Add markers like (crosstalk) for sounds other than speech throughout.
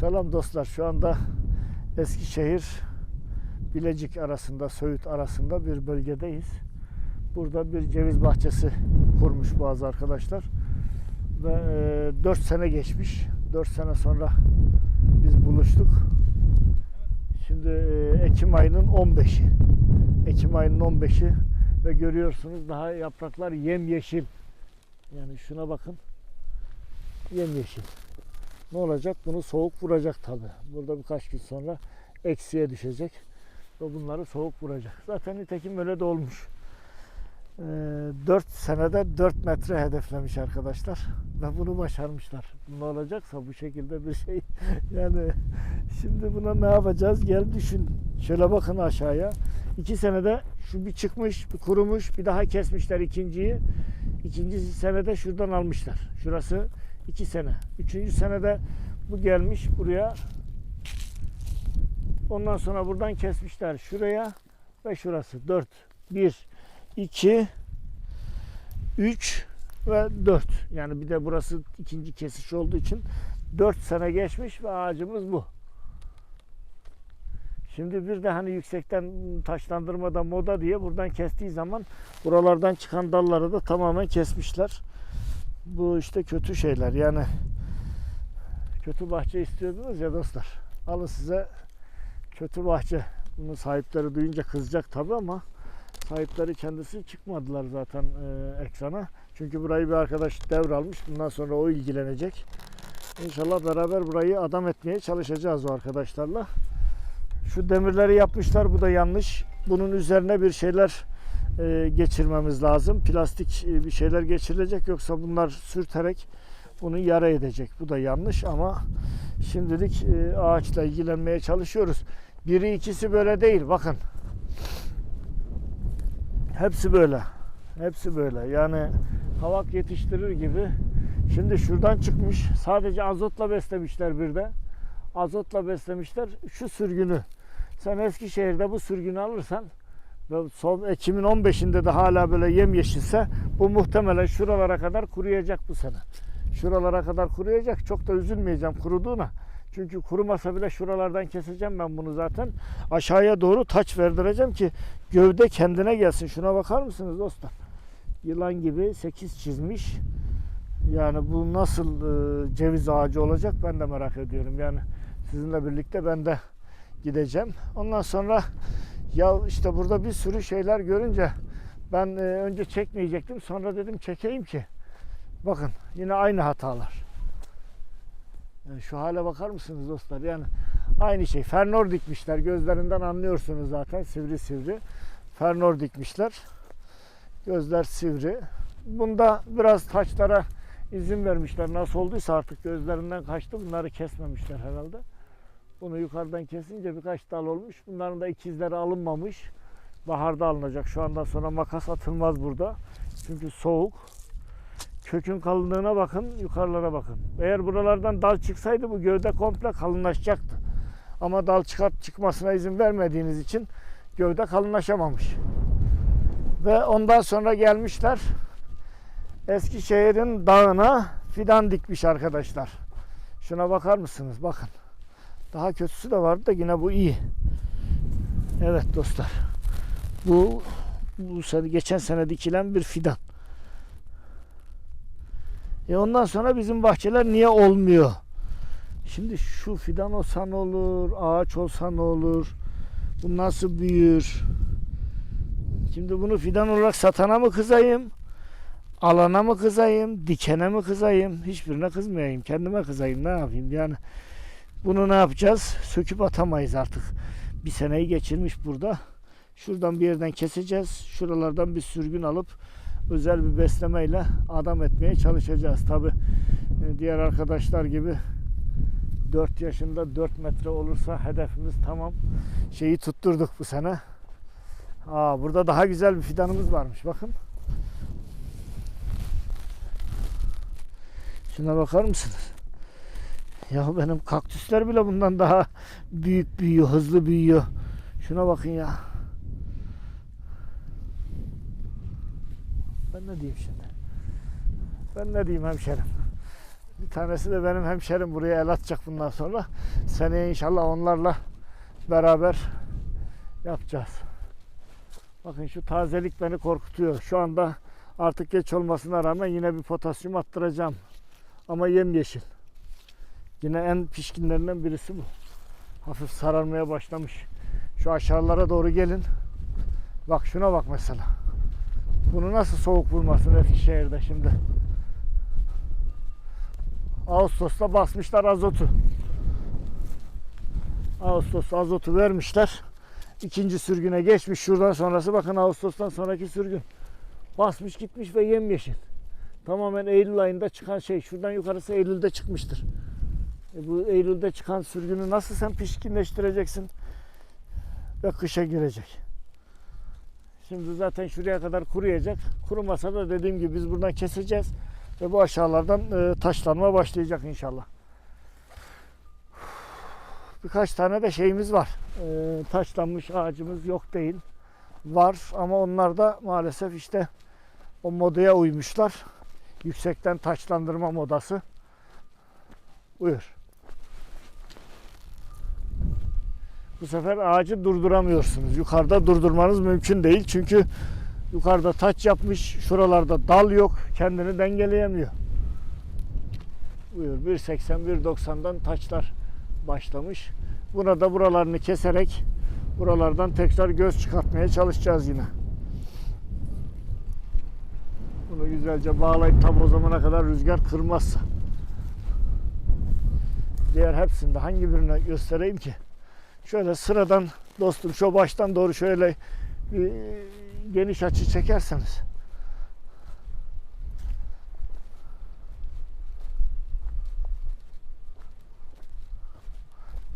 Selam dostlar. Şu anda Eskişehir Bilecik arasında, Söğüt arasında bir bölgedeyiz. Burada bir ceviz bahçesi kurmuş bazı arkadaşlar. Ve 4 sene geçmiş. 4 sene sonra biz buluştuk. Şimdi e, Ekim ayının 15'i. Ekim ayının 15'i ve görüyorsunuz daha yapraklar yemyeşil. Yani şuna bakın. Yemyeşil. Ne olacak? Bunu soğuk vuracak tabi. Burada birkaç gün sonra eksiye düşecek. Ve bunları soğuk vuracak. Zaten nitekim öyle de olmuş. Ee, 4 senede 4 metre hedeflemiş arkadaşlar. Ve bunu başarmışlar. Ne olacaksa bu şekilde bir şey. (laughs) yani şimdi buna ne yapacağız? Gel düşün. Şöyle bakın aşağıya. 2 senede şu bir çıkmış, bir kurumuş, bir daha kesmişler ikinciyi. İkinci senede şuradan almışlar. Şurası 2 sene. Üçüncü senede bu gelmiş buraya. Ondan sonra buradan kesmişler şuraya ve şurası 4. 1, 2, 3 ve 4. Yani bir de burası ikinci kesiş olduğu için 4 sene geçmiş ve ağacımız bu. Şimdi bir de hani yüksekten taşlandırmada moda diye buradan kestiği zaman buralardan çıkan dalları da tamamen kesmişler. Bu işte kötü şeyler yani kötü bahçe istiyordunuz ya dostlar. Alın size kötü bahçe. Bunu sahipleri duyunca kızacak tabi ama sahipleri kendisi çıkmadılar zaten e, ekrana. Çünkü burayı bir arkadaş devralmış. Bundan sonra o ilgilenecek. İnşallah beraber burayı adam etmeye çalışacağız o arkadaşlarla. Şu demirleri yapmışlar. Bu da yanlış. Bunun üzerine bir şeyler geçirmemiz lazım. Plastik e, bir şeyler geçirilecek. Yoksa bunlar sürterek bunu yara edecek. Bu da yanlış ama şimdilik e, ağaçla ilgilenmeye çalışıyoruz. Biri ikisi böyle değil. Bakın. Hepsi böyle. Hepsi böyle. Yani kavak yetiştirir gibi. Şimdi şuradan çıkmış. Sadece azotla beslemişler bir de. Azotla beslemişler. Şu sürgünü. Sen Eskişehir'de bu sürgünü alırsan ve son Ekim'in 15'inde de hala böyle yemyeşilse bu muhtemelen şuralara kadar kuruyacak bu sene. Şuralara kadar kuruyacak. Çok da üzülmeyeceğim kuruduğuna. Çünkü kurumasa bile şuralardan keseceğim ben bunu zaten. Aşağıya doğru taç verdireceğim ki gövde kendine gelsin. Şuna bakar mısınız dostlar? Yılan gibi 8 çizmiş. Yani bu nasıl e, ceviz ağacı olacak ben de merak ediyorum. Yani sizinle birlikte ben de gideceğim. Ondan sonra ya işte burada bir sürü şeyler görünce ben e, önce çekmeyecektim. Sonra dedim çekeyim ki. Bakın yine aynı hatalar. Yani şu hale bakar mısınız dostlar? Yani aynı şey. Fernor dikmişler. Gözlerinden anlıyorsunuz zaten. Sivri sivri. Fernor dikmişler. Gözler sivri. Bunda biraz taçlara izin vermişler. Nasıl olduysa artık gözlerinden kaçtı. Bunları kesmemişler herhalde. Bunu yukarıdan kesince birkaç dal olmuş. Bunların da ikizleri alınmamış. Baharda alınacak. Şu andan sonra makas atılmaz burada. Çünkü soğuk. Kökün kalınlığına bakın, yukarılara bakın. Eğer buralardan dal çıksaydı bu gövde komple kalınlaşacaktı. Ama dal çıkart çıkmasına izin vermediğiniz için gövde kalınlaşamamış. Ve ondan sonra gelmişler Eskişehir'in dağına fidan dikmiş arkadaşlar. Şuna bakar mısınız? Bakın. Daha kötüsü de vardı da yine bu iyi. Evet dostlar. Bu bu sene geçen sene dikilen bir fidan. E ondan sonra bizim bahçeler niye olmuyor? Şimdi şu fidan olsa ne olur? Ağaç olsa ne olur? Bu nasıl büyür? Şimdi bunu fidan olarak satana mı kızayım? Alana mı kızayım? Dikene mi kızayım? Hiçbirine kızmayayım. Kendime kızayım. Ne yapayım? Yani bunu ne yapacağız? Söküp atamayız artık. Bir seneyi geçirmiş burada. Şuradan bir yerden keseceğiz. Şuralardan bir sürgün alıp özel bir beslemeyle adam etmeye çalışacağız. Tabi diğer arkadaşlar gibi 4 yaşında 4 metre olursa hedefimiz tamam. Şeyi tutturduk bu sene. Aa, burada daha güzel bir fidanımız varmış. Bakın. Şuna bakar mısınız? Ya benim kaktüsler bile bundan daha büyük büyüyor, hızlı büyüyor. Şuna bakın ya. Ben ne diyeyim şimdi? Ben ne diyeyim hemşerim? Bir tanesi de benim hemşerim buraya el atacak bundan sonra. Seneye inşallah onlarla beraber yapacağız. Bakın şu tazelik beni korkutuyor. Şu anda artık geç olmasına rağmen yine bir potasyum attıracağım. Ama yemyeşil. Yine en pişkinlerinden birisi bu. Hafif sararmaya başlamış. Şu aşağılara doğru gelin. Bak şuna bak mesela. Bunu nasıl soğuk vurmasın Eskişehir'de şimdi. Ağustos'ta basmışlar azotu. Ağustos azotu vermişler. İkinci sürgüne geçmiş. Şuradan sonrası bakın Ağustos'tan sonraki sürgün. Basmış gitmiş ve yemyeşil. Tamamen Eylül ayında çıkan şey. Şuradan yukarısı Eylül'de çıkmıştır. E bu Eylül'de çıkan sürgünü nasıl sen pişkinleştireceksin? Ve kışa girecek. Şimdi zaten şuraya kadar kuruyacak. Kurumasa da dediğim gibi biz buradan keseceğiz. Ve bu aşağılardan e, taşlanma başlayacak inşallah. Birkaç tane de şeyimiz var. E, taşlanmış ağacımız yok değil. Var ama onlar da maalesef işte o modaya uymuşlar. Yüksekten taşlandırma modası. Buyur. Bu sefer ağacı durduramıyorsunuz. Yukarıda durdurmanız mümkün değil. Çünkü yukarıda taç yapmış. Şuralarda dal yok. Kendini dengeleyemiyor. Buyur 1.80 1.90'dan taçlar başlamış. Buna da buralarını keserek buralardan tekrar göz çıkartmaya çalışacağız yine. Bunu güzelce bağlayıp tam o zamana kadar rüzgar kırmazsa. Diğer hepsinde hangi birine göstereyim ki? Şöyle sıradan dostum şu baştan doğru şöyle bir geniş açı çekerseniz.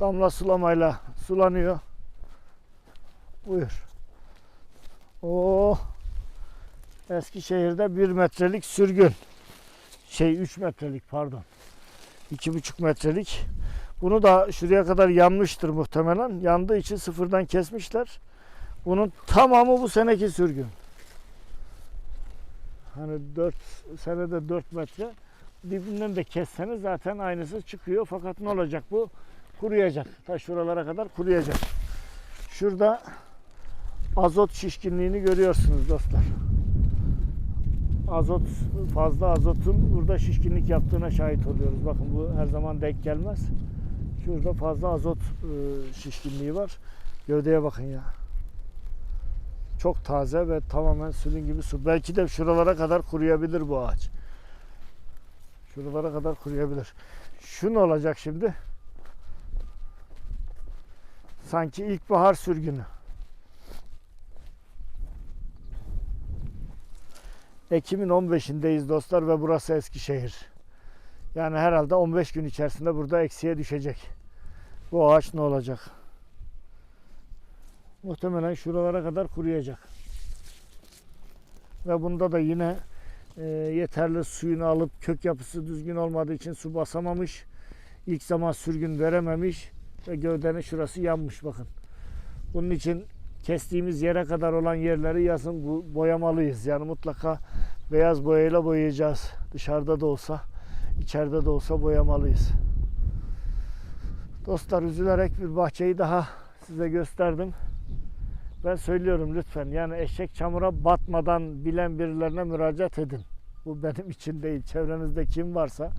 Damla sulamayla sulanıyor. Buyur. Oo. Eskişehir'de bir metrelik sürgün. Şey 3 metrelik pardon. iki buçuk metrelik. Bunu da şuraya kadar yanmıştır muhtemelen. Yandığı için sıfırdan kesmişler. Bunun tamamı bu seneki sürgün. Hani 4 senede 4 metre. Dibinden de kesseniz zaten aynısı çıkıyor. Fakat ne olacak bu? Kuruyacak. Ta şuralara kadar kuruyacak. Şurada azot şişkinliğini görüyorsunuz dostlar. Azot fazla azotun burada şişkinlik yaptığına şahit oluyoruz. Bakın bu her zaman denk gelmez. Şurada fazla azot e, şişkinliği var. Gövdeye bakın ya. Çok taze ve tamamen sülün gibi su. Belki de şuralara kadar kuruyabilir bu ağaç. Şuralara kadar kuruyabilir. Şu ne olacak şimdi? Sanki ilkbahar sürgünü. Ekim'in 15'indeyiz dostlar ve burası Eskişehir. Yani herhalde 15 gün içerisinde burada eksiye düşecek. Bu ağaç ne olacak? Muhtemelen şuralara kadar kuruyacak. Ve bunda da yine e, yeterli suyunu alıp kök yapısı düzgün olmadığı için su basamamış. İlk zaman sürgün verememiş ve gövdenin şurası yanmış bakın. Bunun için kestiğimiz yere kadar olan yerleri yazın boyamalıyız. Yani mutlaka beyaz boyayla boyayacağız. Dışarıda da olsa, içeride de olsa boyamalıyız. Dostlar üzülerek bir bahçeyi daha size gösterdim. Ben söylüyorum lütfen yani eşek çamura batmadan bilen birilerine müracaat edin. Bu benim için değil. Çevrenizde kim varsa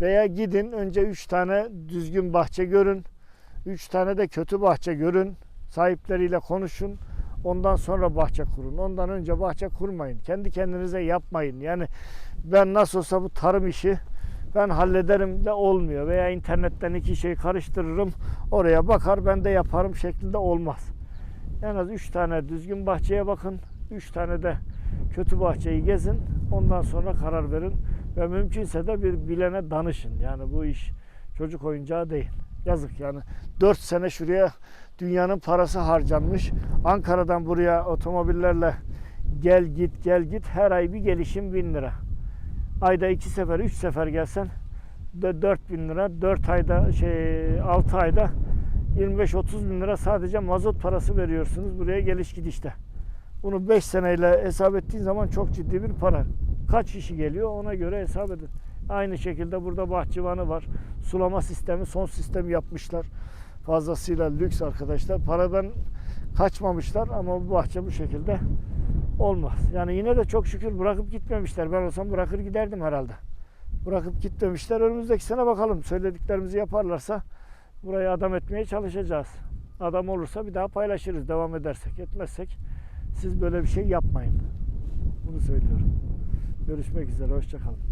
veya gidin önce 3 tane düzgün bahçe görün. 3 tane de kötü bahçe görün. Sahipleriyle konuşun. Ondan sonra bahçe kurun. Ondan önce bahçe kurmayın. Kendi kendinize yapmayın. Yani ben nasıl olsa bu tarım işi ben hallederim de olmuyor. Veya internetten iki şey karıştırırım. Oraya bakar ben de yaparım şeklinde olmaz. En az 3 tane düzgün bahçeye bakın. 3 tane de kötü bahçeyi gezin. Ondan sonra karar verin. Ve mümkünse de bir bilene danışın. Yani bu iş çocuk oyuncağı değil. Yazık yani. 4 sene şuraya dünyanın parası harcanmış. Ankara'dan buraya otomobillerle gel git gel git her ay bir gelişim 1000 lira. Ayda 2 sefer 3 sefer gelsen de 4000 lira 4 ayda şey 6 ayda 25-30 bin lira sadece mazot parası veriyorsunuz buraya geliş gidişte. Bunu 5 seneyle hesap ettiğin zaman çok ciddi bir para. Kaç kişi geliyor ona göre hesap edin. Aynı şekilde burada bahçıvanı var. Sulama sistemi, son sistemi yapmışlar. Fazlasıyla lüks arkadaşlar. Paradan kaçmamışlar ama bu bahçe bu şekilde olmaz. Yani yine de çok şükür bırakıp gitmemişler. Ben olsam bırakır giderdim herhalde. Bırakıp gitmemişler. Önümüzdeki sene bakalım. Söylediklerimizi yaparlarsa burayı adam etmeye çalışacağız. Adam olursa bir daha paylaşırız devam edersek. Etmezsek siz böyle bir şey yapmayın. Bunu söylüyorum. Görüşmek üzere. Hoşçakalın.